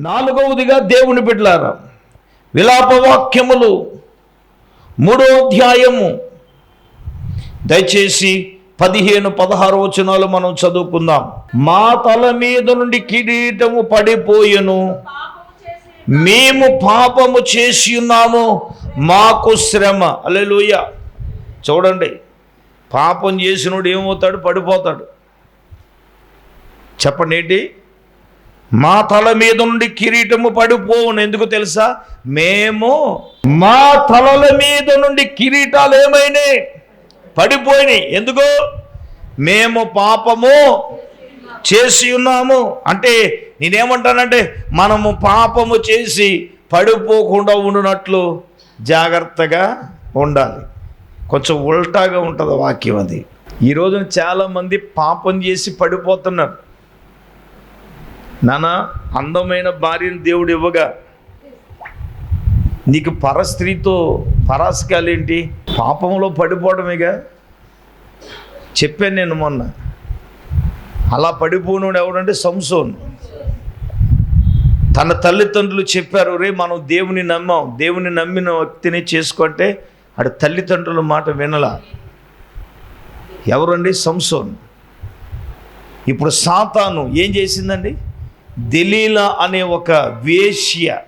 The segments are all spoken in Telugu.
నాలుగవదిగా దేవుని బిడ్లారా విలాపవాక్యములు మూడో అధ్యాయము. దయచేసి పదిహేను పదహారు వచనాలు మనం చదువుకుందాం. మా తల మీద నుండి కిరీటము పడిపోయెను. మేము పాపము చేసి ఉన్నాము. మాకు శ్రమ. అలెలుయ చూడండి పాపం చేసినోడు ఏమవుతాడు? పడిపోతాడు. చెప్పండి ఏంటి? మా తల మీద నుండి కిరీటము పడిపోవును. ఎందుకు తెలుసా? మేము మా తలల మీద నుండి కిరీటాలు ఏమైనాయి? పడిపోయినాయి. ఎందుకు? మేము పాపము చేసి ఉన్నాము. అంటే నేనేమంటానంటే మనము పాపము చేసి పడిపోకుండా ఉండునట్లు జాగ్రత్తగా ఉండాలి. కొంచెం ఉల్టాగా ఉంటుంది వాక్యం అది. ఈరోజు చాలామంది పాపం చేసి పడిపోతున్నారు. నానా అందమైన భార్యను దేవుడు ఇవ్వగా నీకు పరస్త్రీతో పరాస్కాలేంటి పాపంలో పడిపోవడమేగా? చెప్పాను నేను మొన్న. అలా పడిపోను ఎవడంటే సంసోన్. తన తల్లిదండ్రులు చెప్పారు రే మనం దేవుని నమ్మాం. దేవుని నమ్మిన వ్యక్తిని చేసుకుంటే అటు తల్లిదండ్రుల మాట వినలా. ఎవరండి? సంసోన్. ఇప్పుడు సాతాను ఏం చేసిందండి? దిలీలా అనే ఒక వేశ్య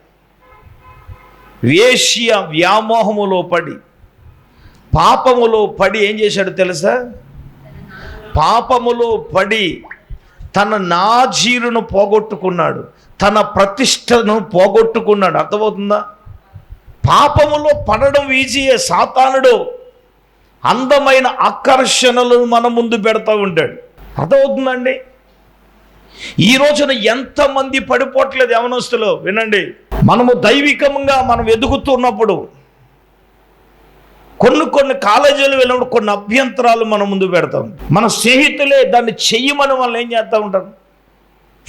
వేశ్య వ్యామోహములో పడి పాపములో పడి ఏం చేశాడు తెలుసా? పాపములో పడి తన నాజీరును పోగొట్టుకున్నాడు తన ప్రతిష్టను పోగొట్టుకున్నాడు. అర్థమవుతుందా? పాపములో పడడం ఈజీయే సాతానుడు అందమైన ఆకర్షణలను మన ముందు పెడతా ఉంటాడు. అర్థమవుతుందండి ఈ రోజున ఎంతమంది పడిపోవట్లేదు యవనస్తులు? వినండి. మనము దైవికంగా మనం ఎదుగుతున్నప్పుడు కొన్ని కొన్ని కాలేజీలు వెళ్ళినప్పుడు కొన్ని అభ్యంతరాలు మనం ముందు పెడతాం. మన స్నేహితులే దాన్ని చెయ్యమని వాళ్ళు ఏం చేస్తూ ఉంటారు?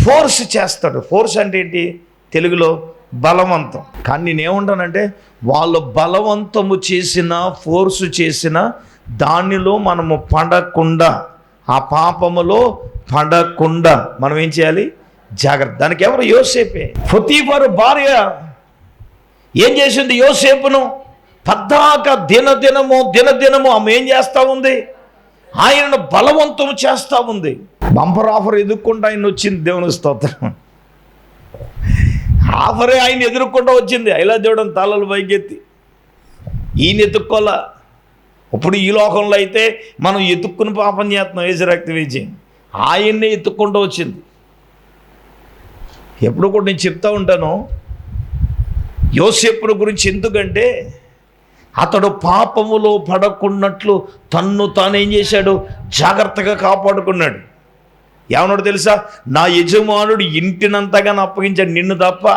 ఫోర్స్ చేస్తాడు. ఫోర్స్ అంటే ఏంటి? తెలుగులో బలవంతం. కానీ నేనేముంటానంటే వాళ్ళు బలవంతము చేసిన ఫోర్సు చేసిన దానిలో మనము పడకుండా ఆ పాపములో పడకుండా మనం ఏం చేయాలి? జాగ్రత్త. దానికి ఎవరు యోసేపే. ఫతీఫరు భార్య. ఏం చేసింది యోసేపును? పద్దాక దినదినము దినదినము ఆమె ఏం చేస్తూ ఉంది? ఆయనను బలవంతం చేస్తూ ఉంది. బంపర్ ఆఫర్ ఎదుర్కొంటూ ఆయన వచ్చింది దేవుని స్తోత్రం. ఆఫరే ఆయన ఎదుర్కొంటూ వచ్చింది. అయిలా దేవుడు తలలు పైకెత్తి. ఈయన ఎత్తుక్కోలా ఇప్పుడు ఈ లోకంలో అయితే మనం ఎత్తుక్కుని పాపం చేస్తున్నాం వేసి రక్తం వేసి ఆయన్నే ఎత్తుక్కుంటూ వచ్చింది. ఎప్పుడు కూడా నేను చెప్తా ఉంటాను యోసేపుల గురించి ఎందుకంటే అతడు పాపములో పడకున్నట్లు తన్ను తాను ఏం చేశాడు? జాగ్రత్తగా కాపాడుకున్నాడు. ఏమన్నాడు తెలుసా? నా యజమానుడు ఇంటినంతగా అప్పగించాడు నిన్ను తప్ప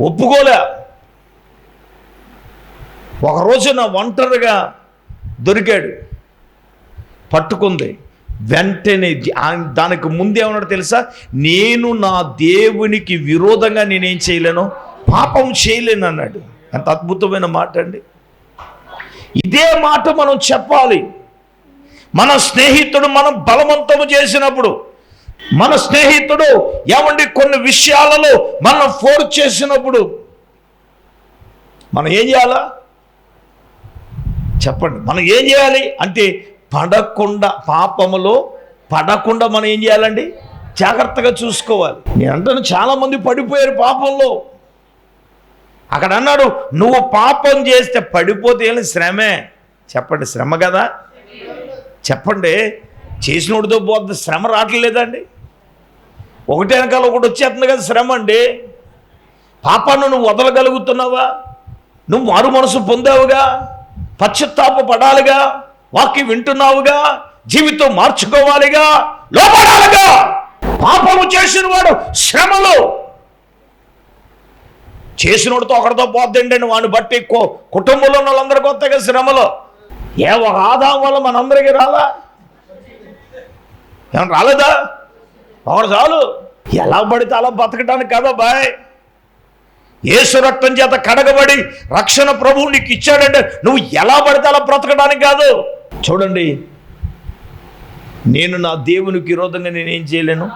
ఒప్పుకోలే. ఒక రోజున ఒంటరిగా దొరికాడు. పట్టుకుంది. వెంటనే దానికి ముందే ఏమన్నాడు తెలుసా? నేను నా దేవునికి విరోధంగా నేనేం చేయలేను పాపం చేయలేను అన్నాడు. ఎంత అద్భుతమైన మాట అండి. ఇదే మాట మనం చెప్పాలి. మన స్నేహితుడు మనం బలవంతము చేసినప్పుడు మన స్నేహితుడు ఏమండి కొన్ని విషయాలలో మనం ఫోర్స్ చేసినప్పుడు మనం ఏం చేయాలా? చెప్పండి. మనం ఏం చేయాలి? అంటే పడకుండా పాపములో పడకుండా మనం ఏం చేయాలండి? జాగ్రత్తగా చూసుకోవాలి. నేను అంటాను చాలామంది పడిపోయారు పాపంలో. అక్కడ అన్నాడు నువ్వు పాపం చేస్తే పడిపోతే ఏం శ్రమే? చెప్పండి శ్రమ కదా? చెప్పండి చేసినోడితో పోద్ది శ్రమ రావట్లేదండి. ఒకటి వెనకాల ఒకటి వచ్చేస్తుంది కదా శ్రమ అండి. పాపాన్ని నువ్వు వదలగలుగుతున్నావా? నువ్వు మారు మనసు పొందావుగా? పశ్చాత్తాప పడాలిగా వాక్యం వింటున్నావుగా జీవితం మార్చుకోవాలిగా లోపడాలిగా పాపము చేసిన వాడు శ్రమలు. చేసినోడితో ఒకరితో పోద్దండి వాడిని బట్టి కుటుంబంలో ఉన్న వాళ్ళందరూ కొత్తగా శ్రమలు. ఏ ఒక ఆదాం వల్ల మనందరికీ రాలా? ఏమన్నా రాలేదా? ఒకడు చాలు. ఎలా పడితే అలా బతకడానికి కదా బాయ్. యేసు రక్తం చేత కడగబడి రక్షణ ప్రభువు నీకు ఇచ్చాడంటే నువ్వు ఎలా పడితే అలా బ్రతకడానికి కాదు. చూడండి నేను నా దేవునికి విరోధంగా నేనేం చేయలేను?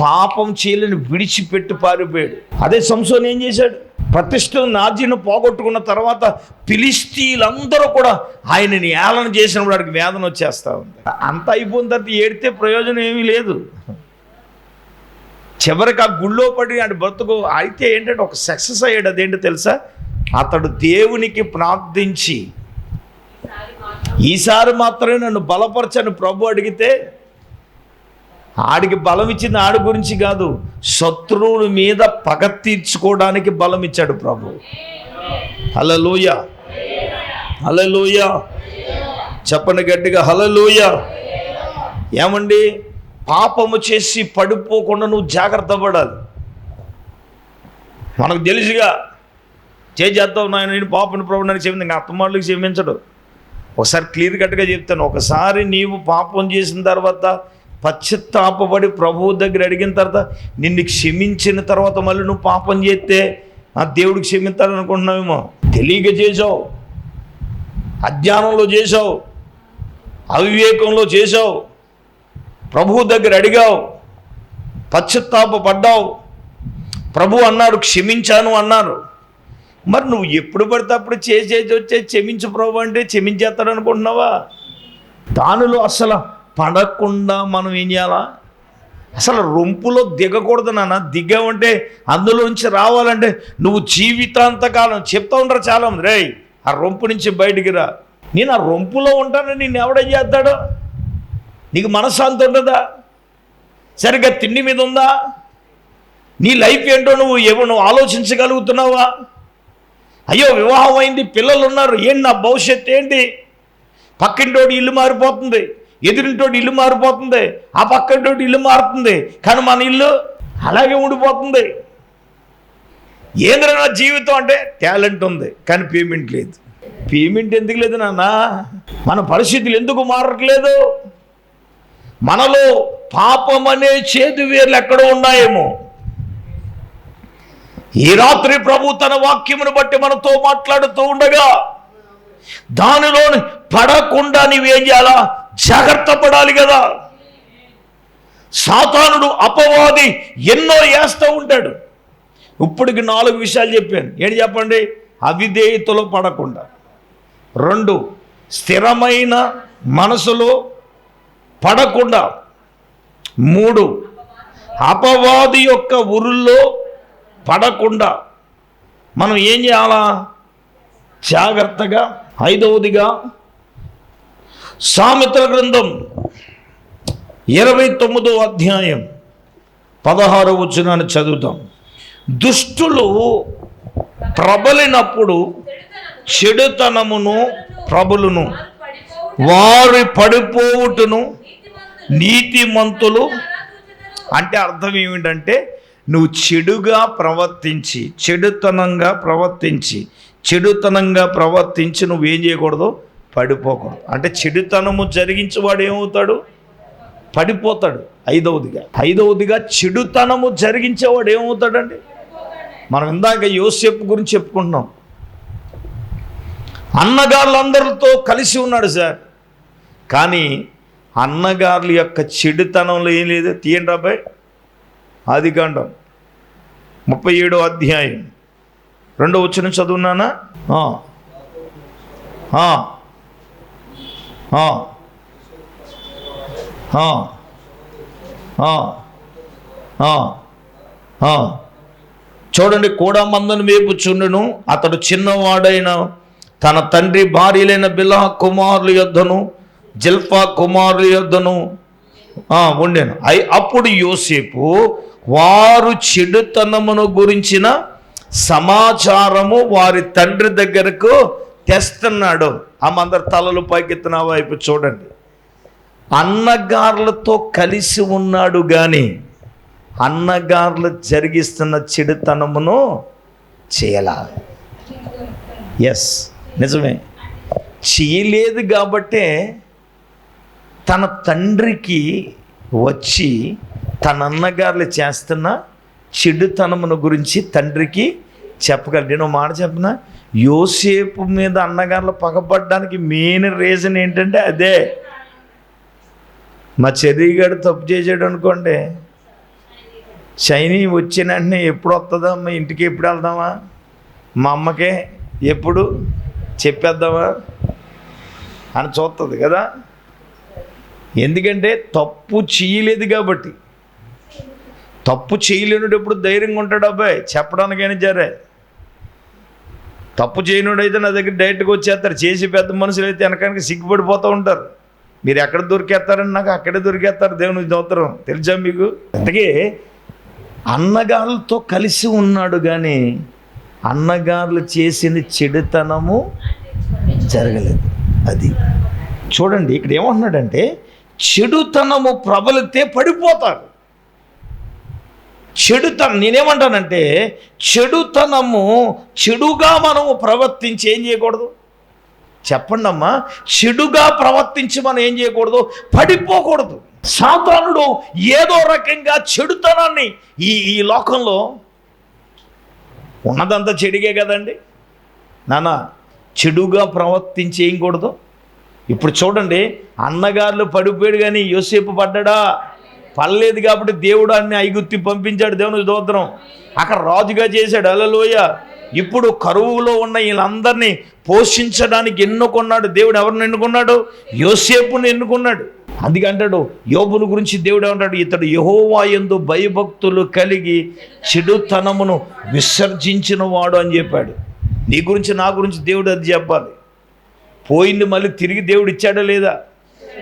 పాపం చేయలేని విడిచిపెట్టి పారిపోయాడు. అదే సంసోన్ ఏం చేశాడు? ప్రతిష్టను నాజీను పోగొట్టుకున్న తర్వాత పిలిస్తీలందరూ కూడా ఆయనని ఏలన చేసినప్పుడు వాడికి వేదన వచ్చేస్తా ఉంది. అంత అయిపోయిన తర్వాత ఏడితే ప్రయోజనం ఏమీ లేదు. చివరికి ఆ గుళ్ళో పడి ఆడి బ్రతుకు అయితే ఏంటంటే ఒక సక్సెస్ అయ్యాడు అదేంటో తెలుసా? అతడు దేవునికి ప్రార్థించి ఈసారి మాత్రమే నన్ను బలపరచని ప్రభు అడిగితే ఆడికి బలం ఇచ్చింది ఆడి గురించి కాదు శత్రువుల మీద పగ తీర్చుకోవడానికి బలం ఇచ్చాడు ప్రభు. హలలోయ హలలోయ చెప్పండి గట్టిగా హలలోయ ఏమండి? పాపము చేసి పడిపోకుండా నువ్వు జాగ్రత్త పడాలి. మనకు తెలుసుగా చేద్దాం నాయన నేను పాపను ప్రభుత్వానికి చెప్పింది ఇంకా అత్తమాళ్ళకి క్షమించడు. ఒకసారి క్లియర్ కట్గా చెప్తాను. ఒకసారి నీవు పాపం చేసిన తర్వాత పశ్చాత్తాపడి ప్రభువు దగ్గర అడిగిన తర్వాత నిన్ను క్షమించిన తర్వాత మళ్ళీ నువ్వు పాపం చేస్తే ఆ దేవుడు క్షమిస్తాడనుకుంటున్నావేమో తెలియక చేసావు అజ్ఞానంలో చేసావు అవివేకంలో చేసావు ప్రభువు దగ్గర అడిగావు పశ్చాత్తాపడ్డావు ప్రభు అన్నాడు క్షమించాను అన్నారు మరి నువ్వు ఎప్పుడు పడితే అప్పుడు చేసేది వచ్చే క్షమించు ప్రభు అంటే క్షమించేస్తాడు అనుకుంటున్నావా? దానిలో అసలు పడకుండా మనం ఏం చేయాలా? అసలు రొంపులో దిగకూడదు నాన్న. దిగావంటే అందులో నుంచి రావాలంటే నువ్వు జీవితాంతకాలం చెప్తా ఉండరు చాలా రేయ్ ఆ రొంపు నుంచి బయటికి రా. నేను ఆ రొంపులో ఉంటానని నిన్ను ఎవడేం చేస్తాడో? నీకు మనశ్శాంతి ఉండదా సరిగ్గా తిండి మీద ఉందా? నీ లైఫ్ ఏంటో నువ్వు ఏమో నువ్వు ఆలోచించగలుగుతున్నావా? అయ్యో వివాహం అయింది పిల్లలు ఉన్నారు ఏంటి నా భవిష్యత్తు ఏంటి? పక్కింటోడి ఇల్లు మారిపోతుంది ఎదురింటోడి ఇల్లు మారిపోతుంది ఆ పక్కంటోటి ఇల్లు మారుతుంది కానీ మన ఇల్లు అలాగే ఉండిపోతుంది ఏంద్రా నా జీవితం అంటే టాలెంట్ ఉంది కానీ పేమెంట్ లేదు. పేమెంట్ ఎందుకు లేదు నాన్న? మన పరిస్థితులు ఎందుకు మారట్లేదు? మనలో పాపం అనే చేదు వేర్లు ఎక్కడో ఉన్నాయేమో. ఈ రాత్రి ప్రభు తన వాక్యమును బట్టి మనతో మాట్లాడుతూ ఉండగా దానిలో పడకుండా నీవేం చేయాలా? జాగ్రత్త పడాలి కదా. సాతానుడు అపవాది ఎన్నో వేస్తూ ఉంటాడు. ఇప్పటికి నాలుగు విషయాలు చెప్పాను. ఏంటి చెప్పండి? అవిధేయతలో పడకుండా. రెండు స్థిరమైన మనసులో పడకుండా. మూడు అపవాది యొక్క ఉరుల్లో పడకుండా. మనం ఏం చేయాలా? జాగ్రత్తగా ఐదవదిగా సామెతల గ్రంథం ఇరవై తొమ్మిదో అధ్యాయం పదహారో వచ్చినాన్ని చదువుతాం. దుష్టులు ప్రబలినప్పుడు చెడుతనమును ప్రబలును వారి పడిపోవుటను నీతిమంతులు అంటే అర్థం ఏమిటంటే నువ్వు చెడుగా ప్రవర్తించి చెడుతనంగా ప్రవర్తించి చెడుతనంగా ప్రవర్తించి నువ్వేం చేయకూడదు? పడిపోకూడదు. అంటే చెడుతనము జరిగించేవాడు ఏమవుతాడు? పడిపోతాడు. ఐదవదిగా. ఐదవదిగా చెడుతనము జరిగించేవాడు ఏమవుతాడండి? మనం ఇందాక యోసేపు గురించి చెప్పుకుంటున్నాం. అన్నగాళ్ళందరితో కలిసి ఉన్నాడు సార్. కానీ అన్నగారుల యొక్క చెడుతనంలో ఏం లేదు. తీయండి ఆది కాండం ముప్పై ఏడో అధ్యాయం. రెండో వచ్చిన చదువున్నానా చూడండి కూడా మందను మేపుచుండును అతడు చిన్నవాడైన తన తండ్రి భార్యలైన బిల్లా కుమారుల యొద్దను జిల్ఫా కుమారుల యొద్దను ఉండేను. అయి అప్పుడు యోసేపు వారు చెడుతనమును గురించిన సమాచారము వారి తండ్రి దగ్గరకు తెస్తున్నాడు. ఆమందరు తలలు పైకెత్తిన వైపు చూడండి. అన్నగారులతో కలిసి ఉన్నాడు కానీ అన్నగారులు జరిగిస్తున్న చెడుతనమును చేయాల. ఎస్ నిజమే. చేయలేదు కాబట్టే తన తండ్రికి వచ్చి తన అన్నగారులు చేస్తున్న చెడుతనమును గురించి తండ్రికి చెప్పగలరు నేను మాట చెప్పిన యోసేపు మీద అన్నగారులు పగబడ్డానికి మెయిన్ రీజన్ ఏంటంటే అదే. మా చెర్రీగాడు తప్పు చేసాడు అనుకోండి చైనీ వచ్చిన వెంటనే ఎప్పుడు వస్తుందా మా ఇంటికి ఎప్పుడు వెళ్దామా? మా అమ్మకే ఎప్పుడు చెప్పేద్దామా? అని చూస్తుంది కదా. ఎందుకంటే తప్పు చేయలేదు కాబట్టి. తప్పు చేయలేనుడు ఎప్పుడు ధైర్యంగా ఉంటాడు అబ్బాయి చెప్పడానికైనా జరే. తప్పు చేయనుడైతే నా దగ్గర డైరెక్ట్గా వచ్చేస్తారు చేసి పెద్ద మనుషులు అయితే వెనకానికి సిగ్గుపడిపోతూ ఉంటారు. మీరు ఎక్కడ దొరికేస్తారని నాకు అక్కడే దొరికేస్తారు దేవుని దోత్రం తెలుసా మీకు? అందుకే అన్నగారులతో కలిసి ఉన్నాడు కానీ అన్నగారులు చేసిన చెడుతనము జరగలేదు. అది చూడండి ఇక్కడ ఏమంటున్నాడంటే చెడుతనము ప్రబలితే పడిపోతారు. చెడుతనం నేనేమంటానంటే చెడుతనము చెడుగా మనము ప్రవర్తించి ఏం చేయకూడదు? చెప్పండి అమ్మా చెడుగా ప్రవర్తించి మనం ఏం చేయకూడదు? పడిపోకూడదు. సాతానుడు ఏదో రకంగా చెడుతనాన్ని ఈ ఈ లోకంలో ఉన్నదంతా చెడిగే కదండి. నాన్న చెడుగా ప్రవర్తించి ఏం కూడదు? ఇప్పుడు చూడండి అన్నగారులు పడిపోయాడు కానీ యోసేపు పడ్డాడా? పడలేదు కాబట్టి దేవుడు అన్ని ఐగుత్తి పంపించాడు దేవుని స్తోత్రం. అక్కడ రాజుగా చేశాడు. అలలోయ ఇప్పుడు కరువులో ఉన్న వీళ్ళందరినీ పోషించడానికి ఎన్నుకున్నాడు? దేవుడు ఎవరిని ఎన్నుకున్నాడు? యోసేపుని ఎన్నుకున్నాడు. అందుకంటాడు యోబుని గురించి దేవుడు ఏమంటాడు? ఇతడు యహోవా ఎందు భయభక్తులు కలిగి చెడుతనమును విసర్జించిన వాడు అని చెప్పాడు. నీ గురించి నా గురించి దేవుడు అది చెప్పాలి. పోయింది మళ్ళీ తిరిగి దేవుడు ఇచ్చాడా లేదా?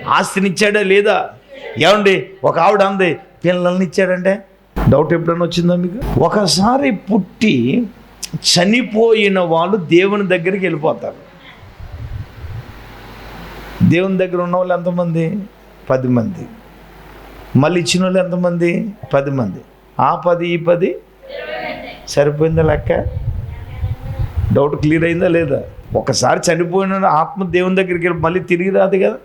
ఆస్తిని ఇచ్చాడా లేదా? ఏమండి? ఒక ఆవిడ అంది పిల్లల్ని ఇచ్చాడంటే? డౌట్ ఎప్పుడైనా వచ్చిందా మీకు? ఒకసారి పుట్టి చనిపోయిన వాళ్ళు దేవుని దగ్గరికి వెళ్ళిపోతారు. దేవుని దగ్గర ఉన్న వాళ్ళు ఎంతమంది? పది మంది. మళ్ళీ ఇచ్చిన వాళ్ళు ఎంతమంది? పది మంది. ఆ పది ఈ పది? సరిపోయిందా లెక్క? డౌట్ క్లియర్ అయిందా లేదా? ఒకసారి చనిపోయిన ఆత్మ దేవుని దగ్గరికి వెళ్ళి మళ్ళీ తిరిగి రాదు కదా?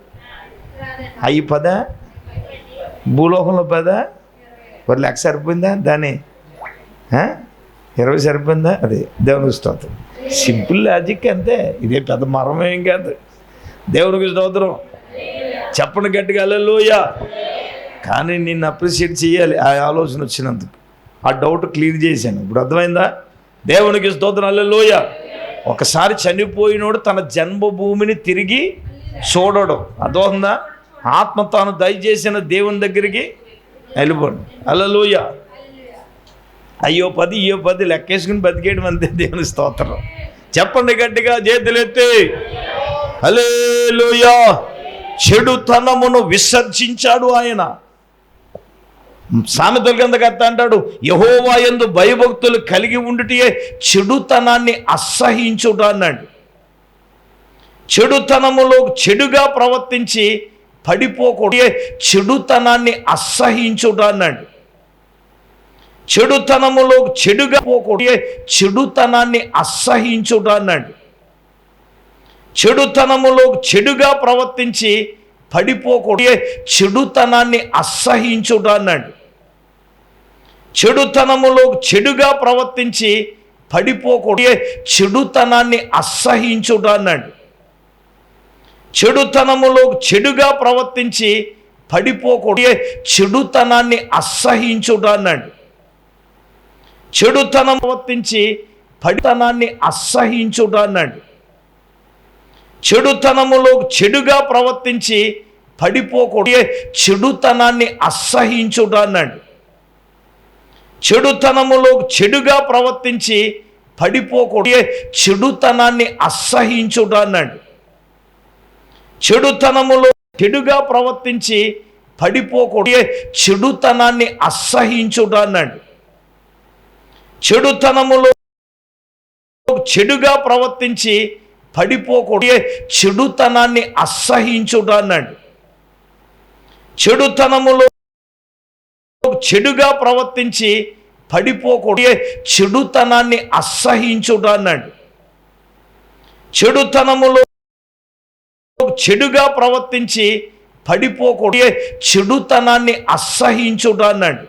అయ్యి పద? భూలోకంలో పద? ఒక లెక్క సరిపోయిందా? దాని ఇరవై సరిపోయిందా? అదే దేవునికి స్తోత్రం. సింపుల్ లాజిక్ అంతే. ఇదే పెద్ద మరమేం కాదు. దేవునికి స్తోత్రం. చెప్పండి గట్టిగా అల్లెలోయ కానీ నిన్ను అప్రిషియేట్ చేయాలి ఆ ఆలోచన వచ్చినందుకు. ఆ డౌట్ క్లియర్ చేశాను. ఇప్పుడు అర్థమైందా? దేవునికి స్తోత్రం ఒకసారి చనిపోయినోడు తన జన్మభూమిని తిరిగి చూడడం. అర్థమవుతుందా? ఆత్మ తాను దయచేసిన దేవుని దగ్గరికి వెళ్ళిపోండి. అల్లెలోయ అయ్యో పది అయ్యో పది లెక్కేసుకుని బతికేయడం అంతే దేవుని స్తోత్రం. చెప్పండి గట్టిగా చేతులెత్తి. హల్లెలూయా. చెడుతనమును విసర్జించాడు ఆయన. సామెతల కిందకర్త అంటాడు యహోవా ఎందు భయభక్తులు కలిగి ఉండుటే చెడుతనాన్ని అసహించుట అన్నాడు. చెడుతనములో చెడుగా ప్రవర్తించి పడిపోకూడదు చెడుతనాన్ని అసహించుట అన్నాడు. చెడుతనములో చెడుగా పోకూడదు చెడుతనాన్ని అసహించుట అన్నాడు. చెడుతనములో చెడుగా ప్రవర్తించి పడిపోకూడదు చెడుతనాన్ని అసహించుట అన్నాడు. చెడుతనములో చెడుగా ప్రవర్తించి పడిపోకూడదు. చెడుతనాన్ని అసహించుట అన్నాడు. చెడుతనములో చెడుగా ప్రవర్తించి పడిపోకూడదు. చెడుతనాన్ని అసహించుట అన్నాడు. చెడుతనం ప్రవర్తించి పడితనాన్ని అసహించుట అన్నాడు. చెడుతనములో చెడుగా ప్రవర్తించి పడిపోకూడదు. చెడుతనాన్ని అసహించుట అన్నాడు. చెడుతనములో చెడుగా ప్రవర్తించి పడిపోకూడదు. చెడుతనాన్ని అసహించుట అన్నాడు చెడుతనములో చెడుగా ప్రవర్తించి పడిపోకూడదు. చెడుతనాన్ని అసహించుట అన్నాడు చెడుతనములో చెడుగా ప్రవర్తించి పడిపోకూడదు. చెడుతనాన్ని అసహించుట అన్నాడు చెడుతనములో చెడుగా ప్రవర్తించి పడిపోకూడదు. చెడుతనాన్ని అసహించుట అన్నాడు. చెడుతనములో చెడుగా ప్రవర్తించి పడిపోకూడదు. చెడుతనాన్ని అసహించుట అన్నాడు.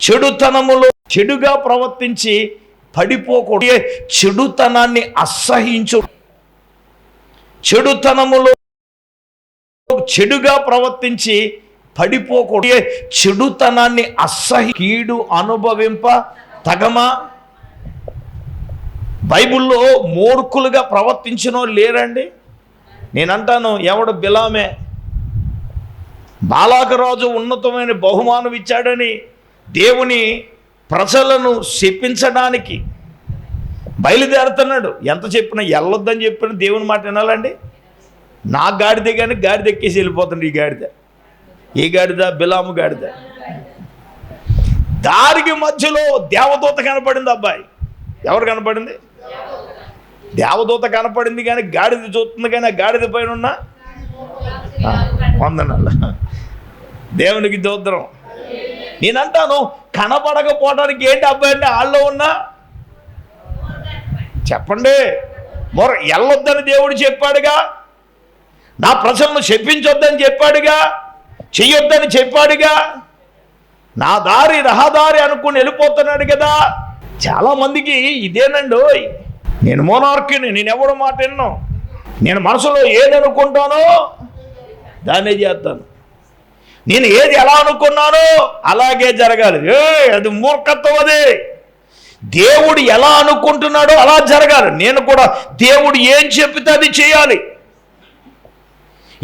చెడుతనములో చెడుగా ప్రవర్తించి పడిపోకూడదు. చెడుతనాన్ని అసహించు చెడుతనములో చెడుగా ప్రవర్తించి పడిపోకూడదు. చెడుతనాన్ని అసహ్య కీడు అనుభవింప తగమా. బైబిల్లో మూర్ఖులుగా ప్రవర్తించినో లేరండి. నేనంటాను ఎవడు బిలామే? బాలాకరాజు ఉన్నతమైన బహుమానం ఇచ్చాడని దేవుని ప్రజలను శపించడానికి బయలుదేరుతున్నాడు. ఎంత చెప్పినా వెళ్ళొద్దని చెప్పిన దేవుని మాట వినాలండి. నా గాడిద కానీ గాడిద ఎక్కేసి వెళ్ళిపోతుంది ఈ గాడిద. ఏ గాడిద? బిలాము గాడిద. దారికి మధ్యలో దేవదూత కనపడింది అబ్బాయి. ఎవరు కనపడింది? దేవదూత కనపడింది కానీ గాడిద చూస్తుంది కానీ ఆ గాడిద పైన ఉన్న? వందనాలు. దేవునికి దోద్రం నేనంటాను కనపడకపోవడానికి ఏంటి అబ్బాయి అంటే వాళ్ళు ఉన్నా? చెప్పండి. మొర వెళ్ళొద్దని దేవుడు చెప్పాడుగా. నా ప్రజలను చెప్పించొద్దని చెప్పాడుగా. చెయ్యొద్దని చెప్పాడుగా. నా దారి రహదారి అనుకుని వెళ్ళిపోతున్నాడు కదా. చాలామందికి ఇదేనండి. నేను మోనార్కిని నేను ఎవడు మాట విన్నాను నేను మనసులో ఏది అనుకుంటానో దాన్నే చేస్తాను. నేను ఏది ఎలా అనుకున్నానో అలాగే జరగాలి. ఏ అది మూర్ఖత్వం అది. దేవుడు ఎలా అనుకుంటున్నాడో అలా జరగాలి. నేను కూడా దేవుడు ఏం చెప్తే అది చేయాలి.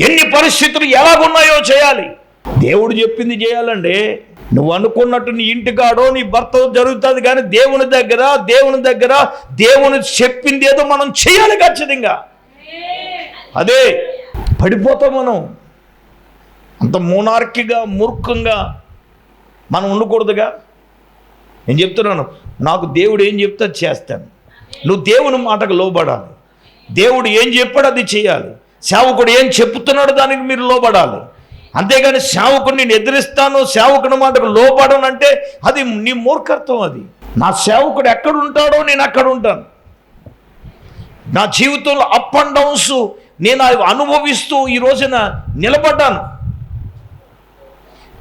ఎన్ని పరిస్థితులు ఎలాగున్నాయో చేయాలి. దేవుడు చెప్పింది చేయాలండి. నువ్వు అనుకున్నట్టు నీ ఇంటికాడో నీ భర్త జరుగుతుంది కానీ దేవుని దగ్గర దేవుని దగ్గర దేవుని చెప్పింది ఏదో మనం చేయాలి ఖచ్చితంగా. అదే పడిపోతాం మనం. అంత మూనార్కిగా మూర్ఖంగా మనం ఉండకూడదుగా? నేను చెప్తున్నాను నాకు దేవుడు ఏం చెప్తే అది చేస్తాను. నువ్వు దేవుని మాటకు లోబడాలి. దేవుడు ఏం చెప్పాడు అది చేయాలి. సేవకుడు ఏం చెప్తున్నాడు దానికి మీరు లోపడాలి అంతేగాని సేవకుడు నేను ఎదిరిస్తాను సేవకుని మాటకు లోపడను అంటే అది నీ మూర్ఖత్వం అది. నా సేవకుడు ఎక్కడ ఉంటాడో నేను అక్కడ ఉంటాను. నా జీవితంలో అప్ అండ్ డౌన్స్ నేను అవి అనుభవిస్తూ ఈ రోజున నిలబడ్డాను.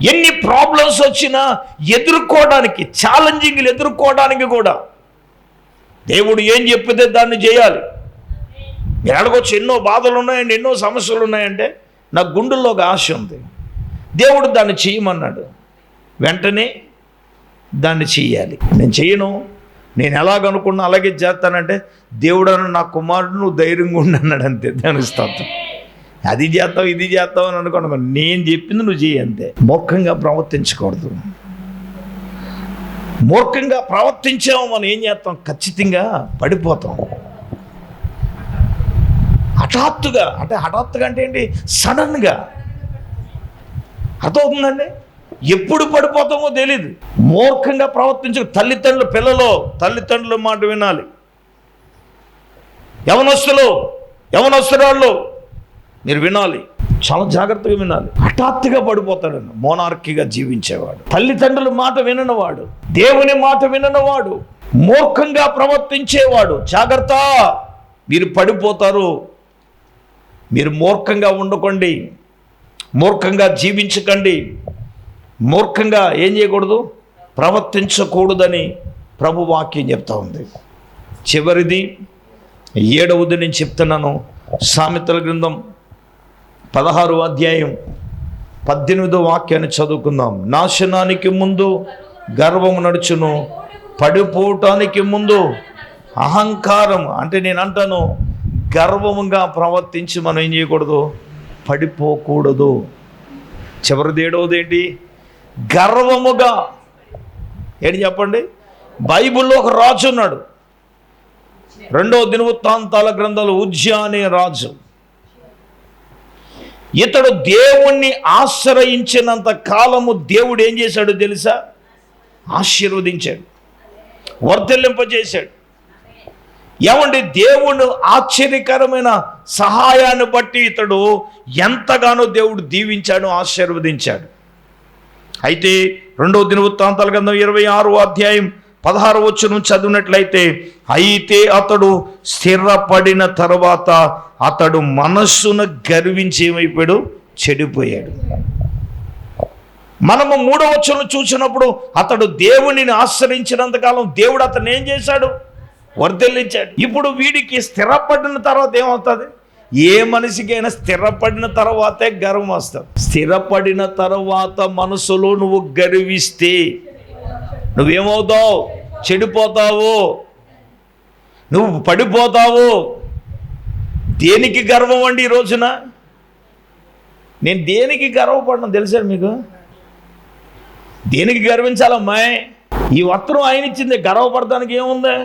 ఎన్ని ప్రాబ్లమ్స్ వచ్చినా ఎదుర్కోవడానికి ఛాలెంజింగ్లు ఎదుర్కోవడానికి కూడా దేవుడు ఏం చెప్పితే దాన్ని చేయాలి. మీరు ఎన్నో బాధలు ఉన్నాయండి ఎన్నో సమస్యలు ఉన్నాయంటే నా గుండెల్లో ఒక ఆశ ఉంది. దేవుడు దాన్ని చేయమన్నాడు వెంటనే దాన్ని చేయాలి నేను చేయను నేను ఎలాగనుకున్నా అలాగే చేస్తానంటే దేవుడు అన్న నా కుమారుడు నువ్వు ధైర్యంగా ఉండి అన్నాడు అంతే ధ్యానిస్తాను అది చేస్తావు ఇది చేస్తావు అని అనుకున్నా నేను చెప్పింది నువ్వు చేయి అంతే. మూర్ఖంగా ప్రవర్తించకూడదు. మూర్ఖంగా ప్రవర్తించాము మనం ఏం చేస్తాం? ఖచ్చితంగా పడిపోతాం. హఠాత్తుగా అంటే హఠాత్తుగా అంటే ఏంటి? సడన్గా. అర్థమవుతుందండి? ఎప్పుడు పడిపోతామో తెలియదు మూర్ఖంగా ప్రవర్తించు తల్లిదండ్రులు పిల్లలు తల్లిదండ్రుల మాట వినాలి. యవనస్తులు యవనస్తురాళ్ళు మీరు వినాలి. చాలా జాగ్రత్తగా వినాలి. హఠాత్తుగా పడిపోతాడు మోనార్కీగా జీవించేవాడు. తల్లిదండ్రుల మాట విననివాడు. దేవుని మాట విననివాడు. మూర్ఖంగా ప్రవర్తించేవాడు. జాగ్రత్త! మీరు పడిపోతారు. మీరు మూర్ఖంగా ఉండకండి. మూర్ఖంగా జీవించకండి. మూర్ఖంగా ఏం చేయకూడదు? ప్రవర్తించకూడదని ప్రభు వాక్యం చెప్తా ఉంది. చివరిది ఏడవది నేను చెప్తున్నాను. సామెతల గ్రంథం పదహారు అధ్యాయం పద్దెనిమిదో వాక్యాన్ని చదువుకుందాం. నాశనానికి ముందు గర్వము నడుచును పడిపోవటానికి ముందు అహంకారం అంటే నేను అంటాను గర్వముగా ప్రవర్తించి మనం ఏం చేయకూడదు? పడిపోకూడదు. చివరిది ఏడవది ఏంటి? గర్వముగా. ఏంటి చెప్పండి? బైబిల్లో ఒక రాజు ఉన్నాడు. రెండో దినవృత్తాంతాల గ్రంథాలు ఉజ్జా అనే రాజు. ఇతడు దేవుణ్ణి ఆశ్రయించినంత కాలము దేవుడు ఏం చేశాడో తెలుసా? ఆశీర్వదించాడు. వర్ధలింపజేశాడు ఏమండి దేవుడు ఆశ్చర్యకరమైన సహాయాన్ని బట్టి ఇతడు ఎంతగానో దేవుడు దీవించాడు ఆశీర్వదించాడు. అయితే రెండవ దినవృత్తాంతాల గ్రంథం ఇరవై ఆరు అధ్యాయం పదహారు వచ్చును చదివినట్లయితే అయితే అతడు స్థిరపడిన తర్వాత అతడు మనస్సును గర్వించి ఏమైపోయాడు? చెడిపోయాడు. మనము మూడవచ్చును చూసినప్పుడు అతడు దేవునిని ఆశ్రయించినంతకాలం దేవుడు అతను ఏం చేశాడు? వర్ధిల్లించాడు. ఇప్పుడు వీడికి స్థిరపడిన తర్వాత ఏమవుతుంది? ఏ మనిషికైనా స్థిరపడిన తర్వాతే గర్వం వస్తుంది. స్థిరపడిన తర్వాత మనసులో నువ్వు గర్విస్తే నువ్వేమవుతావు? చెడిపోతావు. నువ్వు పడిపోతావు. దేనికి గర్వం అండి ఈ రోజున? నేను దేనికి గర్వపడను తెలుసా మీకు? దేనికి గర్వించాలమ్మాయి? ఈ వస్త్రం ఆయన ఇచ్చింది గర్వపడటానికి ఏముంది?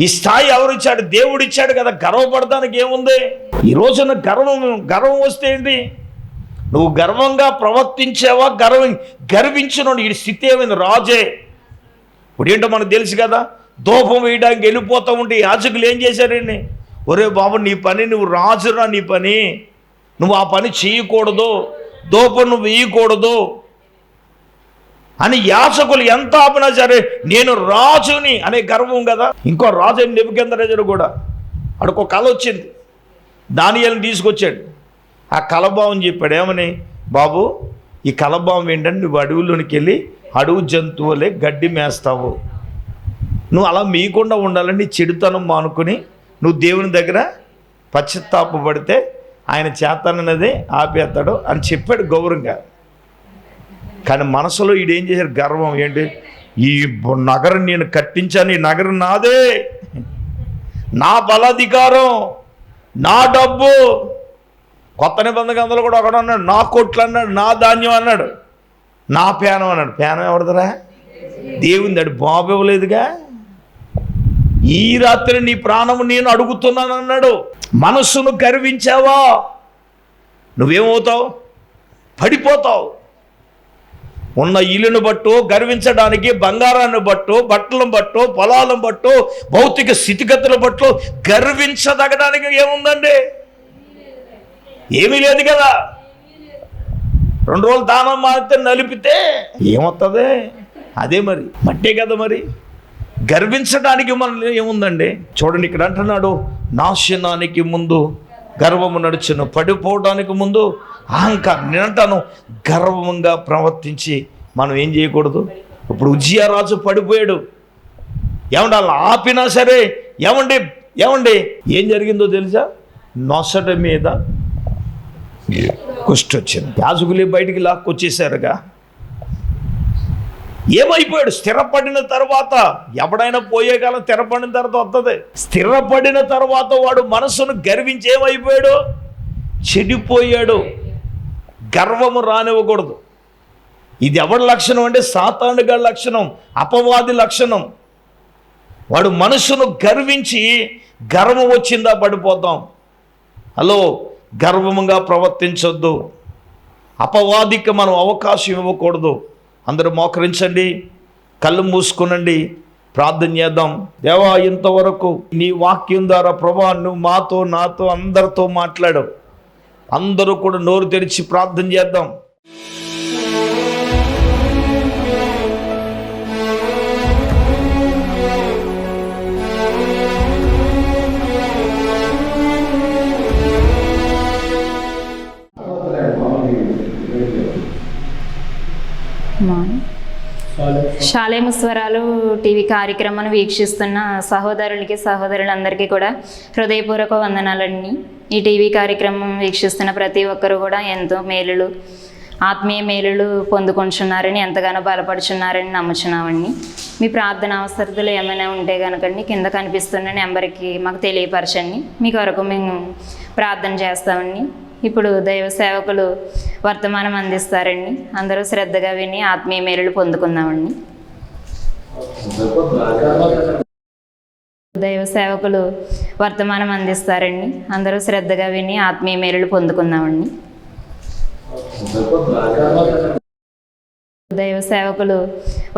ఈ స్థాయి ఎవరిచ్చాడు? దేవుడు ఇచ్చాడు కదా. గర్వపడటానికి ఏముంది? ఈ రోజున గర్వం గర్వం వస్తే ఏంటి? నువ్వు గర్వంగా ప్రవర్తించావా? గర్వం గర్వించిన ఈ స్థితి ఏమైంది? రాజే. ఇప్పుడు ఏంటో మనకు తెలుసు కదా. దూపం వేయడానికి వెళ్ళిపోతూ ఉంటే యాజకులు ఏం చేశారండి ఒరే బాబు నీ పని నువ్వు రాజురా నీ పని. నువ్వు ఆ పని చేయకూడదు. దూపం నువ్వు వేయకూడదు. అని యాచకులు ఎంత ఆపినా సరే నేను రాజుని అనే గర్వం కదా. ఇంకో రాజు అని నిపుకెందరేజరు కూడా అడుకో ఒక కళ వచ్చింది. దానియాలను తీసుకొచ్చాడు. ఆ కలభావం చెప్పాడు ఏమని? బాబు ఈ కలభావం ఏంటంటే నువ్వు అడవుల్లోనికి వెళ్ళి అడవు జంతువులే గడ్డి మేస్తావు. నువ్వు అలా మీకుండా ఉండాలని చెడుతనం మానుకొని నువ్వు దేవుని దగ్గర పశ్చాత్తాపడితే ఆయన చేతనన్నదే ఆపేస్తాడు అని చెప్పాడు గౌరవంగా. కానీ మనసులో ఈడేం చేశారు? గర్వం ఏంటి? ఈ నగరం నేను కట్టించాను ఈ నగరం నాదే. నా బలాధికారం నా డబ్బు. కొత్త నిబంధన గ్రంథంలో కూడా ఒకడు అన్నాడు నా కొట్లు అన్నాడు నా ధాన్యం అన్నాడు నా పేనం అన్నాడు. పేనం ఎవరిదరా? దేవుంది అడు బాబు ఇవ్వలేదుగా. ఈ రాత్రి నీ ప్రాణము నేను అడుగుతున్నాను అన్నాడు. మనస్సును గర్వించావా? నువ్వేమవుతావు? పడిపోతావు. ఉన్న ఇల్లును బట్టు గర్వించడానికి బంగారాన్ని బట్టు బట్టలను బట్టు పొలాలను బట్టు భౌతిక స్థితిగతుల బట్టు గర్వించదగడానికి ఏముందండి? ఏమీ లేదు కదా. రెండు రోజులు దానం మారితే నలిపితే ఏమవుతుంది అదే మరి మట్టే కదా మరి. గర్వించడానికి మన ఏముందండి? చూడండి ఇక్కడ అంటున్నాడు నాశనానికి ముందు గర్వము నడుచును పడిపోవడానికి ముందు అహంకారం నేను అంటాను గర్వంగా ప్రవర్తించి మనం ఏం చేయకూడదు? ఇప్పుడు ఉజ్జియారాజు పడిపోయాడు. ఏమండి అలా ఆపినా సరే ఏమండి ఏమండి? ఏం జరిగిందో తెలుసా? నొసట మీద కుష్టి వచ్చింది యాజకులే బయటికి లాక్కొచ్చేసారుగా. ఏమైపోయాడు? స్థిరపడిన తర్వాత ఎవడైనా పోయే కాలం స్థిరపడిన తర్వాత వస్తుంది స్థిరపడిన తర్వాత వాడు మనసును గర్వించి ఏమైపోయాడు? చెడిపోయాడు. గర్వము రానివ్వకూడదు. ఇది ఎవరి లక్షణం అంటే సాతానుగా లక్షణం అపవాది లక్షణం. వాడు మనసును గర్వించి గర్వం వచ్చిందా పడిపోతాం. హలో గర్వముగా ప్రవర్తించొద్దు. అపవాదికి మనం అవకాశం ఇవ్వకూడదు. అందరూ మోకరించండి కళ్ళు మూసుకునండి ప్రార్థన చేద్దాం. దేవా ఇంతవరకు నీ వాక్యం ద్వారా ప్రభా నువ్వు మాతో నాతో అందరితో మాట్లాడు అందరూ కూడా నోరు తెరిచి ప్రార్థన చేద్దాం. శాలేము స్వరాలు టీవీ కార్యక్రమాన్ని వీక్షిస్తున్న సహోదరులకి సహోదరులందరికీ కూడా హృదయపూర్వక వందనాలండి. ఈ టీవీ కార్యక్రమం వీక్షిస్తున్న ప్రతి ఒక్కరు కూడా ఎంతో మేలులు ఆత్మీయ మేలులు పొందుకుంటున్నారని ఎంతగానో బలపడుచున్నారని నమ్ముచున్నామండి. మీ ప్రార్థన అవసరతలు ఏమైనా ఉంటే కనుకండి కింద కనిపిస్తున్న నెంబర్కి మాకు తెలియపరచండి. మీ కొరకు మేము ప్రార్థన చేస్తామండి. ఇప్పుడు దైవ సేవకులు వర్తమానం అందిస్తారండి. అందరూ శ్రద్ధగా విని ఆత్మీయ మేలులు పొందుకుందామండి. దైవ సేవకులు వర్తమానం అందిస్తారండి. అందరూ శ్రద్ధగా విని ఆత్మీయ మేలులు పొందుకుందామండి. దైవ సేవకులు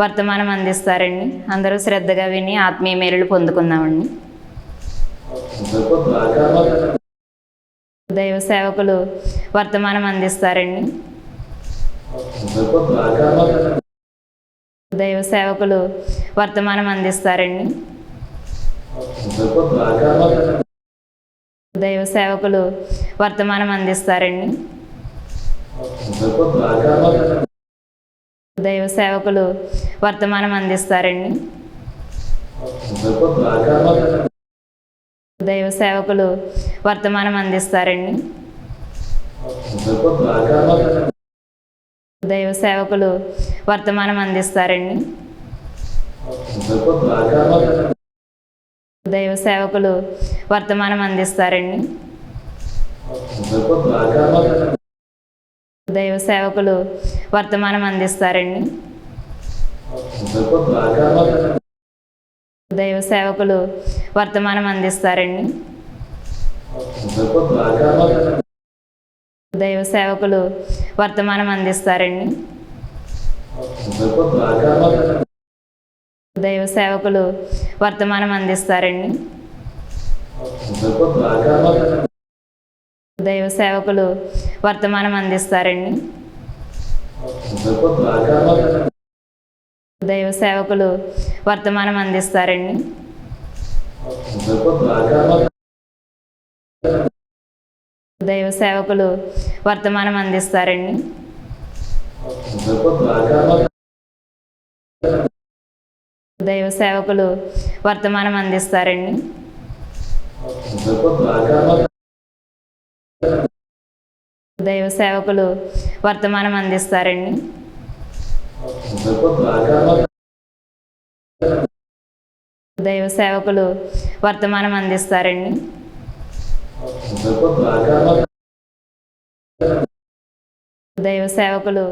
వర్తమానం అందిస్తారండి. అందరూ శ్రద్ధగా విని ఆత్మీయ మేలులు పొందుకుందామండి. దైవ సేవకులు వర్తమానం అందిస్తారండి. దైవ సేవకులు వర్తమానం అందిస్తారండి. దైవ సేవకులు వర్తమానం అందిస్తారండి. దైవ సేవకులు వర్తమానం అందిస్తారండి. దైవ సేవకులు వర్తమానం అందిస్తారండి. దైవ సేవకులు వర్తమానం అందిస్తారండి. దైవ సేవకులు వర్తమానం అందిస్తారండి. దైవ సేవకులు వర్తమానం అందిస్తారండి. దైవ సేవకులు వర్తమానం అందిస్తారండి. దైవ సేవకులు వర్తమానం అందిస్తారండి. దైవ సేవకులు వర్తమానం అందిస్తారండి. దైవ సేవకులు వర్తమానం అందిస్తారండి. దైవ సేవకులు వర్తమానం అందిస్తారండి. దైవ సేవకులు వర్తమానం అందిస్తారండి. దైవ సేవకులు వర్తమానం అందిస్తారండి. దైవ సేవకులు వర్తమానం అందిస్తారండి. దైవ సేవకులు వర్తమానం అందిస్తారండి. దైవ సేవకులు